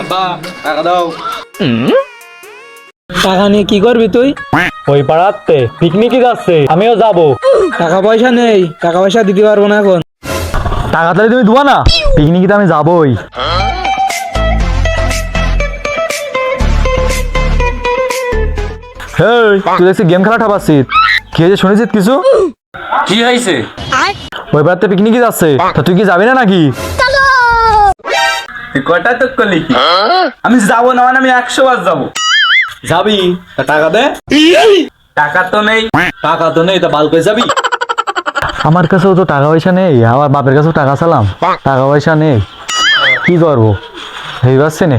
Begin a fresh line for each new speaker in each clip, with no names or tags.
আব্বা টাকা দাও।
টাকা নিয়ে কি করবি তুই?
ওই পাড়াতে পিকনিকে যাচ্ছে আমিও যাব।
টাকা পয়সা নেই টাকা পয়সা দিতে পারব না এখন।
টাকা তাহলে তুমি দেবো না? পিকনিকে তো আমি যাবই। হেই তুই দেখছি গেম খেলা ঠাপাচ্ছিস কি হয়েছে শুনেছিস কিছু?
কি হয়েছে?
ওই পাড়াতে পিকনিকে যাচ্ছে। তা তুই কি যাবি না নাকি?
কটা তো করলি কি আমি যাব না মানে আমি একশো বার যাব।
যাবি? তা টাকা দে।
টাকা তো নেই।
টাকা তো নেই তা বাল করে যাবি? আমার কাছেও তো টাকা পয়সা নেই আমার বাপের কাছেও টাকা চালাম টাকা পয়সা নেই। কি করব? এই পাচ্ছে নে।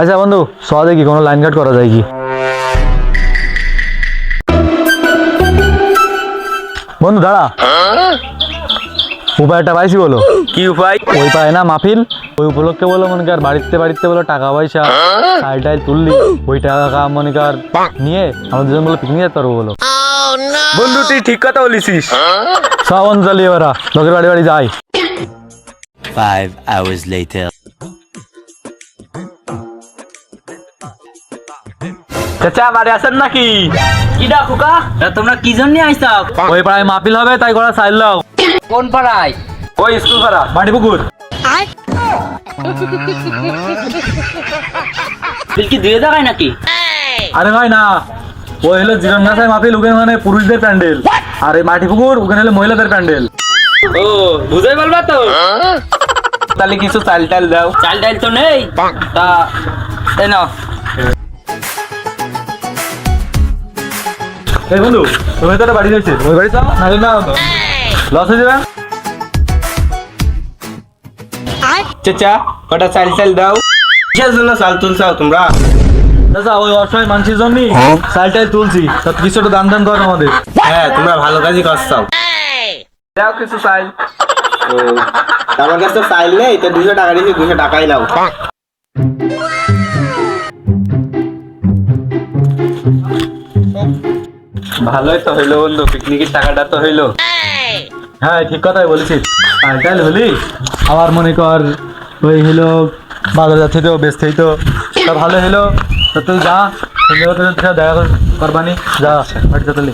আচ্ছা বন্ধু স দেখি কোনো লাইন কাট করা যায় কি? বন্ধু দাঁড়া। উপায়টা পাইছি বলো?
কি উপায়?
ওই পায় না মাহফিল? ওই উপলক্ষে বলো মনে কর বাড়িতে বাড়িতে বলো টাকা পয়সা টাইল টাইল তুললি ওই টাকা মনে কর নিয়ে আমাদের দুজন বলো পিকনিক যেতে পারব বলো।
বন্ধু তুই ঠিক কথা বলেছিস।
সব চালিয়ে এবার লোকের বাড়ি বাড়ি যাই।
Five hours later.
চাচা বাড়ি আছেন নাকি?
কি ডাকু কা তোমরা কি জন্য আইসাও?
ওই পাড়ায় মাহফিল হবে তাই করা সাইল দাও।
কোন পাড়ায়?
ওই স্কুল ভাড়া
মাটি পুকুর
কি দিয়ে দেখায় নাকি?
আরে ভাই না ওই হলো গাছায় ওখানে মানে পুরুষদের প্যান্ডেল। আর এই মাটি পুকুর ওখানে হলো মহিলাদের প্যান্ডেল।
ও বুঝাই বলবা তো?
তাহলে কিছু চাল টাল দাও।
চাল ডাল তো নেই। তা এই নাও।
এই বন্ধু তুমি তো বাড়ি যাচ্ছে ওই বাড়ি যাও নাহলে না লস হয়ে যাবে?
চাচা কটা চাল চাল দাও। কিসের জন্য চাল তুলছাও তোমরা?
দাদা ওই অসহায় মানুষের জন্য সাইলটাই তুলছি। তা কিছু একটা দান দান করো আমাদের।
হ্যাঁ তোমরা ভালো কাজই করছাও। দাও কিছু চাল। আমার কাছে তো নেই তো দুশো টাকা দিয়েছি দুশো টাকাই নাও। ভালোই তো হইল বন্ধু পিকনিকের টাকাটা তো হইল।
হ্যাঁ ঠিক কথাই বলেছিস। পাল্টাল হলি? আবার মনে কর ওই হলো বাজার যাচ্ছে তো বেশ তো। তা ভালো হলো। তো তুই যা দেখা কর- করবানি। যা হাঁটতে তুলি